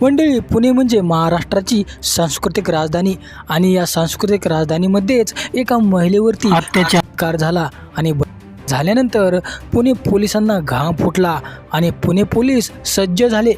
मंडळी पुणे म्हणजे महाराष्ट्राची सांस्कृतिक राजधानी आणि या सांस्कृतिक राजधानीमध्येच एका महिलेवरती अत्याचार झाला आणि झाल्यानंतर पुणे पोलिसांना घाम फुटला आणि पुणे पोलीस सज्ज झाले.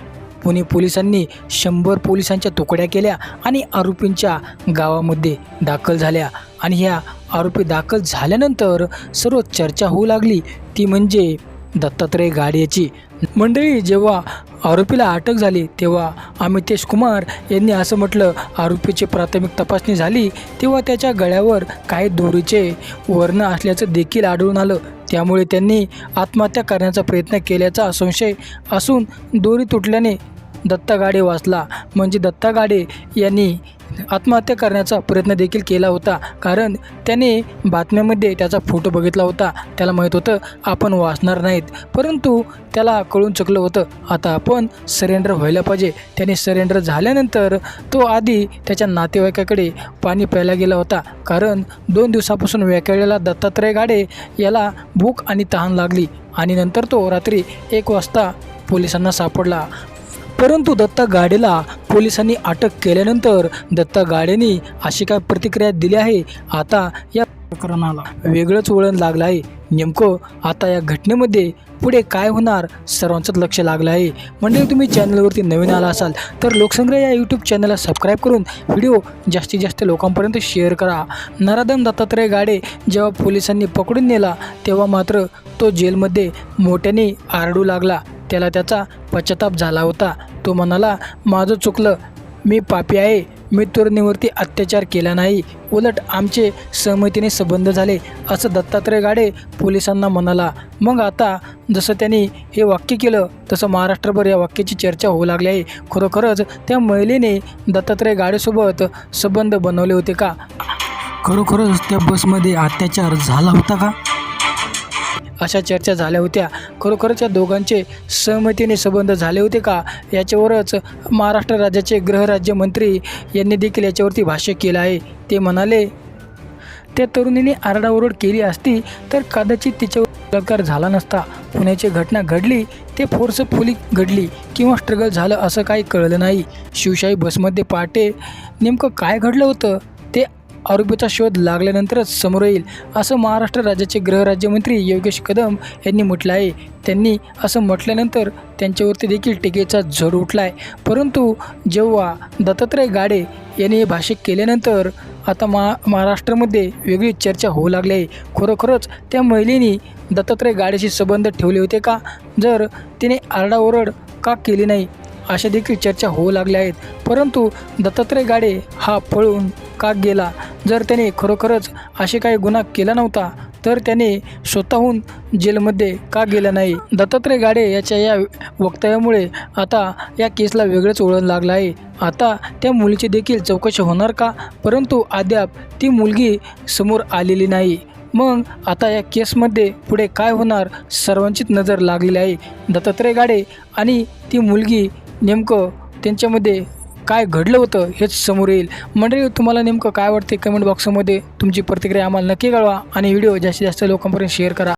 पुणे पोलिसांनी शंभर पोलिसांच्या तुकड्या केल्या आणि आरोपींच्या गावामध्ये दाखल झाल्या आणि ह्या आरोपी दाखल झाल्यानंतर सर्व चर्चा होऊ लागली. ती म्हणजे दत्तात्रय गाडीची मंडळी जेव्हा आरोपीला अटक झाली तेव्हा अमितेश कुमार यांनी असं म्हटलं आरोपीची प्राथमिक तपासणी झाली तेव्हा त्याच्या गळ्यावर काही दोरीचे वर्ण असल्याचं देखील आढळून आलं. त्यामुळे त्यांनी आत्महत्या करण्याचा प्रयत्न केल्याचा संशय असून दोरी तुटल्याने दत्ता गाडे वाचला. म्हणजे दत्ता गाडे यांनी आत्महत्या करण्याचा प्रयत्न देखील केला होता. कारण त्याने बातम्यामध्ये त्याचा फोटो बघितला होता. त्याला माहीत होतं आपण वाचणार नाहीत. परंतु त्याला कळून चुकलं होतं. आता आपण सरेंडर व्हायला पाहिजे. त्याने सरेंडर झाल्यानंतर तो आधी त्याच्या नातेवाईकाकडे पाणी प्यायला गेला होता. कारण दोन दिवसापासून व्याकळलेला दत्तात्रय गाडे याला भूक आणि तहान लागली. आणि नंतर तो रात्री एक वाजता पोलिसांना सापडला. परंतु दत्ता गाडेला पोलिसांनी अटक केल्यानंतर दत्ता गाडेने अशी काय प्रतिक्रिया दिली आहे? आता या प्रकरणाला वेगळंच वळण लागलं आहे. नेमकं आता या घटनेमध्ये पुढे काय होणार सर्वांचंच लक्ष लागलं आहे. म्हणजे तुम्ही चॅनलवरती नवीन आला असाल तर लोकसंग्रह या यूट्यूब चॅनलला सबस्क्राईब करून व्हिडिओ जास्तीत जास्त लोकांपर्यंत शेअर करा. नराधम दत्तात्रय गाडे जेव्हा पोलिसांनी पकडून नेला तेव्हा मात्र तो जेलमध्ये मोठ्याने आरडू लागला. त्याला त्याचा पश्चाताप झाला होता. तो म्हणाला माझं चुकलं. मी पापी आहे. मी तुरुणीवरती अत्याचार केला नाही. उलट आमचे सहमतीने संबंध झाले असं दत्तात्रय गाडे पोलिसांना म्हणाला. मग आता जसं त्यांनी हे वाक्य केलं तसं महाराष्ट्रभर या वाक्याची चर्चा होऊ लागली आहे. खरोखरच त्या महिलेने दत्तात्रय गाडेसोबत संबंध बनवले होते का? खरोखरच त्या बसमध्ये अत्याचार झाला होता का? अशा चर्चा झाल्या होत्या. खरोखरच या दोघांचे सहमतीने संबंध झाले होते का? याच्यावरच महाराष्ट्र राज्याचे गृहराज्यमंत्री यांनी देखील याच्यावरती भाष्य केलं आहे. ते म्हणाले त्या तरुणीने आरडाओरड केली असती तर कदाचित तिच्यावर बलात्कार झाला नसता. पुण्याची घटना घडली ते फोर्सफुली घडली किंवा स्ट्रगल झालं असं काही कळलं नाही. शिवशाही बसमध्ये पहाटे नेमकं काय घडलं होतं? आरोपीचा शोध लागल्यानंतरच समोर येईल असं महाराष्ट्र राज्याचे गृहराज्यमंत्री योगेश कदम यांनी म्हटलं आहे. त्यांनी असं म्हटल्यानंतर त्यांच्यावरती देखील टीकेचा झड उठला आहे परंतु जेव्हा दत्तात्रय गाडे यांनी हे भाष्य केल्यानंतर आता मा महाराष्ट्रामध्ये वेगळी चर्चा होऊ लागली आहे. खरोखरच त्या महिलेने दत्तात्रय गाडेशी संबंध ठेवले होते का? जर तिने आरडाओरड का केली नाही अशा देखील चर्चा होऊ लागल्या आहेत. परंतु दत्तात्रय गाडे हा पळून का गेला. जर त्याने खरोखरच असे काही गुन्हा केला नव्हता तर त्याने स्वतःहून जेलमध्ये का गेला नाही? दत्तात्रय गाडे याच्या या वक्तव्यामुळे आता या केसला वेगळंच वळण लागलं आहे. आता त्या मुलीची देखील चौकशी होणार का? परंतु अद्याप ती मुलगी समोर आलेली नाही. मग आता या केसमध्ये पुढे काय होणार? सर्वांचीच नजर लागलेली आहे. दत्तात्रय गाडे आणि ती मुलगी नेमकं त्यांच्यामध्ये काय घडलं होतं हेच समोर येईल. मंडळी तुम्हाला नेमकं काय वाटते कमेंट बॉक्समध्ये तुमची प्रतिक्रिया आम्हाला नक्की कळवा आणि व्हिडिओ जास्तीत जास्त लोकांपर्यंत शेअर करा.